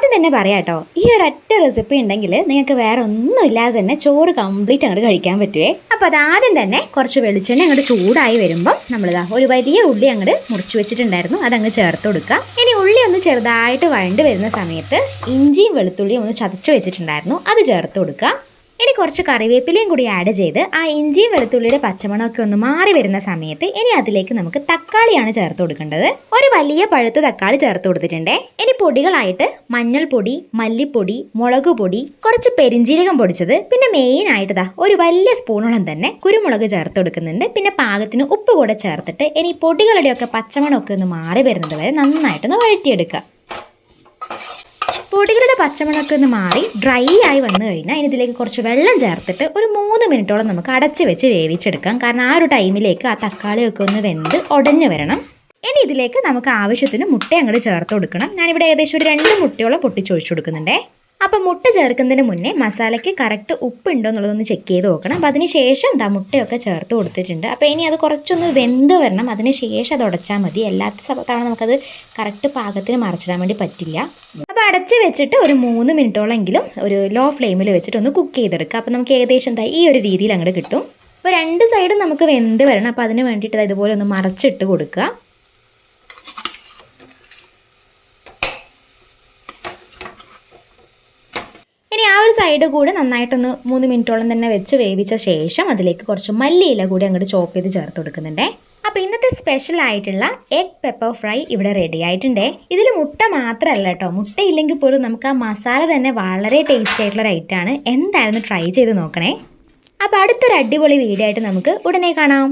ആദ്യം തന്നെ പറയാം കേട്ടോ. ഈ ഒരു ഒറ്റ റെസിപ്പി ഉണ്ടെങ്കിൽ നിങ്ങൾക്ക് വേറെ ഒന്നും ഇല്ലാതെ തന്നെ ചോറ് കംപ്ലീറ്റ് അങ്ങോട്ട് കഴിക്കാൻ പറ്റുവേ. അപ്പോൾ ആദ്യം തന്നെ കുറച്ച് വെളിച്ചെണ്ണ അങ്ങോട്ട് ചൂടായി വരുമ്പം നമ്മളിതാ ഒരു വലിയ ഉള്ളി അങ്ങോട്ട് മുറിച്ചു വെച്ചിട്ടുണ്ടായിരുന്നു. അതങ്ങ് ചേർത്ത് കൊടുക്കുക. ഇനി ഉള്ളി ഒന്ന് ചെറുതായിട്ട് വഴണ്ട് വരുന്ന സമയത്ത് ഇഞ്ചിയും വെളുത്തുള്ളിയും ഒന്ന് ചതച്ച് വെച്ചിട്ടുണ്ടായിരുന്നു. അത് ചേർത്ത് കൊടുക്കുക. ഇനി കുറച്ച് കറിവേപ്പിലയും കൂടി ആഡ് ചെയ്ത് ആ ഇഞ്ചിയും വെളുത്തുള്ളിയുടെ പച്ചമണമൊക്കെ ഒന്ന് മാറി വരുന്ന സമയത്ത് ഇനി അതിലേക്ക് നമുക്ക് തക്കാളിയാണ് ചേർത്ത് കൊടുക്കേണ്ടത്. ഒരു വലിയ പഴുത്ത തക്കാളി ചേർത്ത് കൊടുത്തിട്ടുണ്ട്. ഇനി പൊടികളായിട്ട് മഞ്ഞൾപ്പൊടി മല്ലിപ്പൊടി മുളക് പൊടി കുറച്ച് പെരിഞ്ജീരകം പൊടിച്ചത്. പിന്നെ മെയിൻ ആയിട്ട് ദാ ഒരു വലിയ സ്പൂണോളം തന്നെ കുരുമുളക് ചേർത്ത് കൊടുക്കുന്നുണ്ട്. പിന്നെ പാകത്തിന് ഉപ്പ് കൂടെ ചേർത്തിട്ട് ഇനി പൊടികളുടെയൊക്കെ പച്ചമണമൊക്കെ ഒന്ന് മാറി വരുന്നത് വരെ നന്നായിട്ടൊന്ന് വഴറ്റിയെടുക്കുക. പൊടികളുടെ പച്ചമുളക് ഒന്ന് മാറി ഡ്രൈ ആയി വന്നു കഴിഞ്ഞാൽ ഇതിലേക്ക് കുറച്ച് വെള്ളം ചേർത്തിട്ട് ഒരു മൂന്ന് മിനിറ്റോളം നമുക്ക് അടച്ച് വെച്ച് വേവിച്ചെടുക്കാം. കാരണം ആ ഒരു ടൈമിലേക്ക് ആ തക്കാളിയൊക്കെ ഒന്ന് വെന്ത് ഉടഞ്ഞു വരണം. ഇനി ഇതിലേക്ക് നമുക്ക് ആവശ്യത്തിന് മുട്ട അങ്ങോട്ട് ചേർത്ത് കൊടുക്കണം. ഞാനിവിടെ ഏകദേശം ഒരു രണ്ട് മുട്ടയോളം പൊട്ടിച്ചൊഴിച്ചു കൊടുക്കുന്നുണ്ടേ. അപ്പോൾ മുട്ട ചേർക്കുന്നതിന് മുന്നേ മസാലയ്ക്ക് കറക്റ്റ് ഉപ്പുണ്ടോ എന്നുള്ളതൊന്ന് ചെക്ക് ചെയ്ത് നോക്കണം. അപ്പോൾ അതിന് ശേഷം ദാ മുട്ടയൊക്കെ ചേർത്ത് കൊടുത്തിട്ടുണ്ട്. അപ്പോൾ ഇനി അത് കുറച്ചൊന്ന് വെന്ത് വരണം. അതിന് ശേഷം അത് ഉടച്ചാൽ മതി. അല്ലാത്ത തവണ നമുക്കത് കറക്റ്റ് പാകത്തിന് മറച്ചിടാൻ വേണ്ടി പറ്റില്ല. അടച്ച് വെച്ചിട്ട് ഒരു മൂന്ന് മിനിറ്റോളെങ്കിലും ഒരു ലോ ഫ്ലെയിമിൽ വെച്ചിട്ട് ഒന്ന് കുക്ക് ചെയ്തെടുക്കുക. അപ്പോൾ നമുക്ക് ഏകദേശം എന്താ ഈ ഒരു രീതിയിൽ അങ്ങോട്ട് കിട്ടും. അപ്പോൾ രണ്ട് സൈഡും നമുക്ക് വെന്ത് വരണം. അപ്പോൾ അതിന് വേണ്ടിയിട്ട് ഇതുപോലെ ഒന്ന് മറച്ചിട്ട് കൊടുക്കുക. ഇനി ആ ഒരു സൈഡ് കൂടെ നന്നായിട്ടൊന്ന് മൂന്ന് മിനിറ്റോളം തന്നെ വെച്ച് വേവിച്ച ശേഷം അതിലേക്ക് കുറച്ച് മല്ലിയില കൂടി അങ്ങോട്ട് ചോപ്പ് ചെയ്ത് ചേർത്ത് കൊടുക്കുന്നുണ്ടേ. അപ്പോൾ ഇന്നത്തെ സ്പെഷ്യൽ ആയിട്ടുള്ള എഗ് പെപ്പർ ഫ്രൈ ഇവിടെ റെഡി ആയിട്ടുണ്ടേ. ഇതിൽ മുട്ട മാത്രമല്ല കേട്ടോ. മുട്ട ഇല്ലെങ്കിൽ പോലും നമുക്ക് ആ മസാല തന്നെ വളരെ ടേസ്റ്റി ആയിട്ടുള്ള ഒരു ഐറ്റമാണ് എന്തായാലും ട്രൈ ചെയ്ത് നോക്കണേ. അപ്പോൾ അടുത്തൊരു അടിപൊളി വീഡിയോ ആയിട്ട് നമുക്ക് ഉടനെ കാണാം.